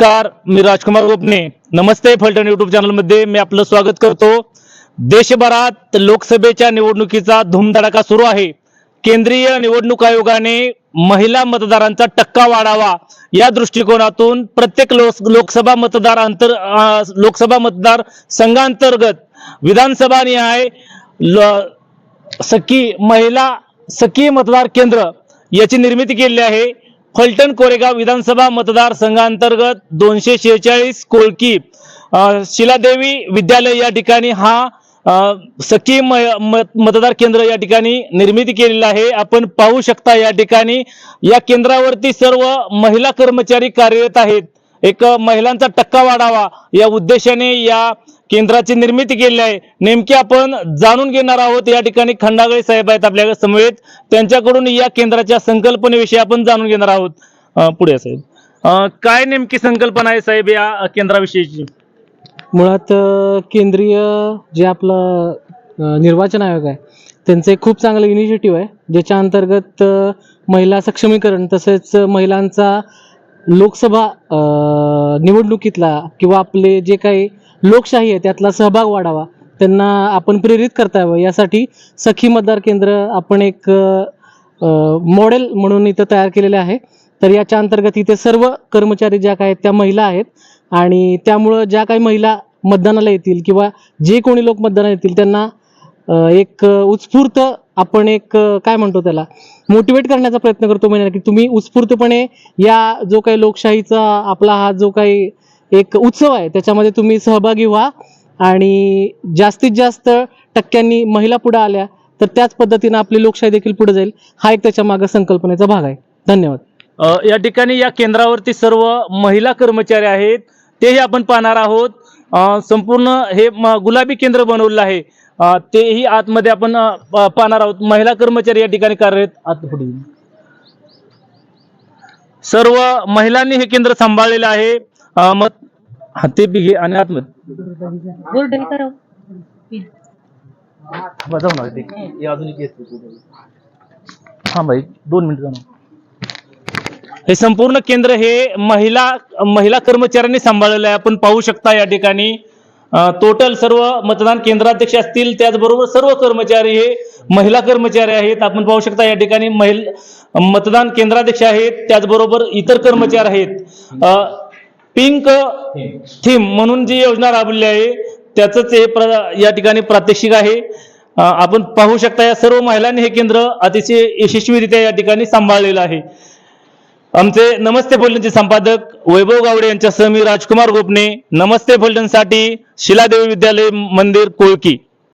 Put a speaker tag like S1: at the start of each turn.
S1: नमस्कार मी राजकुमार गोपने. नमस्ते फलटण युट्यूब चॅनलमध्ये मी आपलं स्वागत करतो. देशभरात लोकसभेच्या निवडणुकीचा धूमधडाका सुरू आहे. केंद्रीय निवडणूक आयोगाने महिला मतदारांचा टक्का वाढावा या दृष्टिकोनातून प्रत्येक लोक लोकसभा मतदार अंतर लोकसभा मतदार संघांतर्गत विधानसभा निहाय ल- सखी महिला सखी मतदार केंद्र याची निर्मिती केलेली आहे. फलटण कोरेगाव विधानसभा मतदारसंघांतर्गत दोनशे शेहेचाळीस कोळकी शिलादेवी विद्यालय या ठिकाणी हा सखी म- मत- मतदार केंद्र या ठिकाणी निर्मिती केलेलं आहे. आपण पाहू शकता या ठिकाणी या केंद्रावरती सर्व महिला कर्मचारी कार्यरत आहेत. एक महिलांचा टक्का वाढावा या उद्देशाने या केंद्राची निर्मिती केली आहे. नेमकी आपण जाणून घेणार आहोत या ठिकाणी खंडागळे साहेब आहेत आपल्या समवेत. त्यांच्याकडून या केंद्राच्या संकल्पनेविषयी आपण जाणून घेणार आहोत. पुढे साहेब. काय नेमकी संकल्पना आहे साहेब या केंद्राविषयीची?
S2: मुळात केंद्रीय जे आपलं निर्वाचन आयोग आहे त्यांचं एक खूप चांगलं इनिशिएटिव्ह आहे ज्याच्या अंतर्गत महिला सक्षमीकरण तसेच महिलांचा लोकसभा निवडणुकीतला किंवा आपले जे काही लोकशाही आहे त्यातला सहभाग वाढावा. त्यांना आपण प्रेरित करता यावं. यासाठी सखी मतदार केंद्र आपण एक मॉडेल म्हणून इथं तयार केलेले आहे. तर याच्या अंतर्गत इथे सर्व कर्मचारी ज्या काय आहेत त्या महिला आहेत. आणि त्यामुळं ज्या काही महिला मतदानाला येतील किंवा जे कोणी लोक मतदानाला येतील त्यांना एक उत्स्फूर्त आपण एक काय म्हणतो त्याला? मोटिवेट करण्याचा प्रयत्न करतो म्हणजे की तुम्ही उत्स्फूर्तपणे या जो काही लोकशाहीचा आपला हा जो काही एक उत्सव आहे. त्याच्यामध्ये तुम्ही सहभागी व्हा आणि जास्तीत जास्त टक्क्यांनी महिला पुढे आल्या तर त्याच पद्धतीनं आपली लोकशाही देखील पुढे जाईल. हा एक त्याच्यामागे संकल्पनेचा भाग आहे. धन्यवाद.
S1: या ठिकाणी या केंद्रावरती सर्व महिला कर्मचारी आहेत. तेही आपण पाहणार आहोत. संपूर्ण हे गुलाबी केंद्र बनवलेलं आहे. तेही आतमध्ये आपण पाहणार आहोत. महिला कर्मचारी या ठिकाणी कार्यरत आत पुढे सर्व महिलांनी हे केंद्र सांभाळलेलं आहे. मग मत हा ते आणि आतमध्ये.
S3: गोल्डन करो.
S1: थांबा, जाऊ नका ते. हे अजून एक येतं. हा भाई दोन मिनिट. हे संपूर्ण केंद्र हे महिला महिला कर्मचाऱ्यांनी सांभाळलेलं आहे. आपण पाहू शकता या ठिकाणी टोटल सर्व मतदान केंद्राध्यक्ष असतील त्याचबरोबर सर्व कर्मचारी हे महिला कर्मचारी आहेत. आपण पाहू शकता या ठिकाणी महिला मतदान केंद्राध्यक्ष आहेत त्याचबरोबर इतर कर्मचारी आहेत. अ, पिंक थीम. म्हणून जी योजना राबवली आहे त्याचंच हे प्र या ठिकाणी प्रात्यक्षिक आहे. आपण पाहू शकता या सर्व महिलांनी हे केंद्र अतिशय यशस्वीरित्या या ठिकाणी सांभाळलेलं आहे. आमचे नमस्ते फलटणचे संपादक वैभव गावडे यांच्यासह मी राजकुमार गोपने नमस्ते फलटणसाठी शिलादेवी विद्यालय मंदिर कोळकी.